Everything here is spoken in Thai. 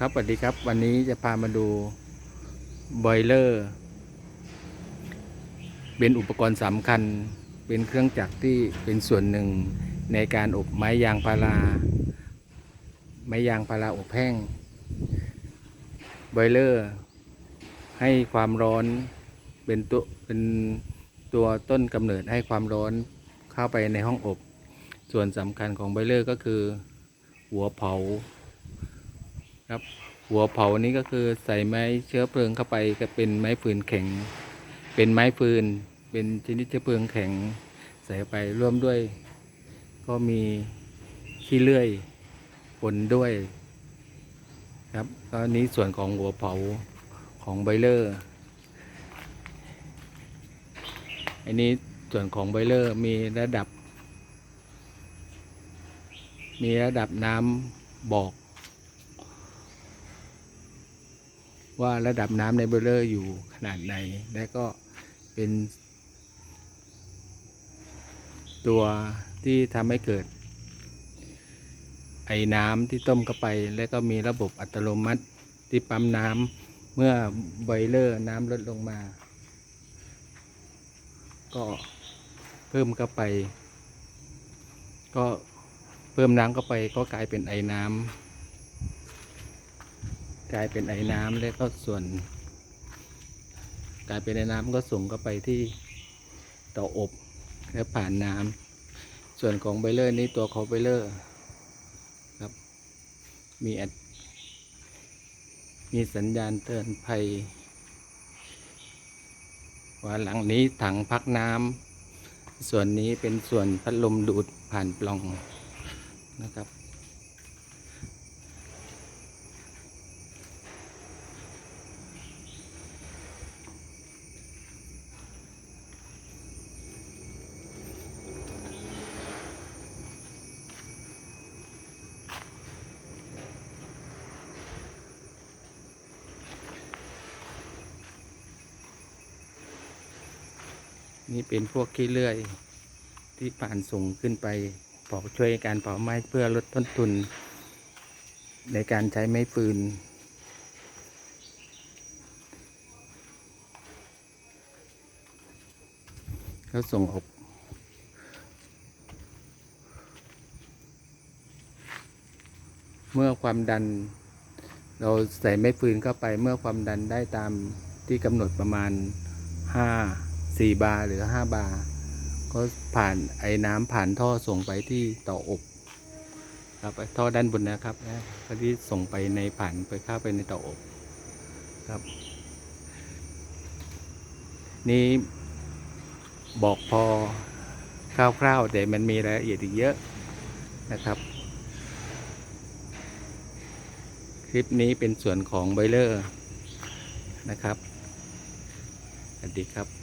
ครับสวัสดีครับ วันนี้จะพามาดูบอยเลอร์เป็นอุปกรณ์สำคัญ เป็นเครื่องจักรที่เป็นส่วนหนึ่งในการอบไม้ยางพาราไม้ยางพาราอบแห้งบอยเลอร์ให้ความร้อนเป็นตัวเป็นตัวต้นกำเนิดให้ความร้อนเข้าไปในห้องอบ ส่วนสำคัญของบอยเลอร์ก็คือ หัวเผา ครับ หัวเผานี้ก็คือใส่ไม้เชื้อเพลิงเข้าไปก็เป็นไม้ฟืนแข็ง เป็นไม้ฟืน เป็นชนิดเชื้อเพลิงแข็ง ใส่ไปร่วมด้วย ก็มีขี้เลื่อยปนด้วย ครับก็นี้ส่วนของหัวเผาของไบเลอร์อันนี้ส่วนของไบเลอร์มีระดับ มีระดับน้ำบอก ว่าระดับน้ำในเบลเลอร์อยู่ขนาดไหน และก็เป็น ตัวที่ทำให้เกิด ไอ้น้ำที่ต้มเข้าไป และก็มีระบบอัตโนมัติที่ปั๊มน้ำเมื่อไบเลอร์น้ำลดลงมา ก็เพิ่มเข้าไป ก็เพิ่มน้ำเข้าไปก็กลายเป็นไอ้น้ำ กลายเป็นไอ้น้ำแล้วก็ส่วน กลายเป็นไอ้น้ำก็ส่งเข้าไปที่เตาอบแล้วผ่านน้ำส่วนของไบเลอร์นี้ตัวของไบเลอร์ครับ มีแอดมีสัญญาณเตือนภัย ว่าหลังนี้ถังพักน้ำส่วนนี้เป็นส่วนพัดลมดูดผ่านปล่องนะครับ นี่เป็นพวกขี้เลื่อย ที่ผ่านส่งขึ้นไปเผาช่วยการเผาไม้เพื่อลดต้นทุน ในการใช้ไม้ฟืน แล้วส่งอบเมื่อความดัน เราใส่ไม้ฟืนเข้าไปเมื่อความดันได้ตามที่กำหนดประมาณ5 4บาร์หรือ5บาร์ก็ผ่านไอ้น้ำผ่านท่อส่งไปที่เต่ออบ ครับท่อด้านบนนะครับนะก็ที่ส่งไปในผ่านไปเข้าไปในเต่ออบครับ นี่บอกพอคร่าวๆแต่มันมีรายละเอียดอีกเยอะนะครับ คลิปนี้เป็นส่วนของไบเลอร์นะครับสวัสดีครับ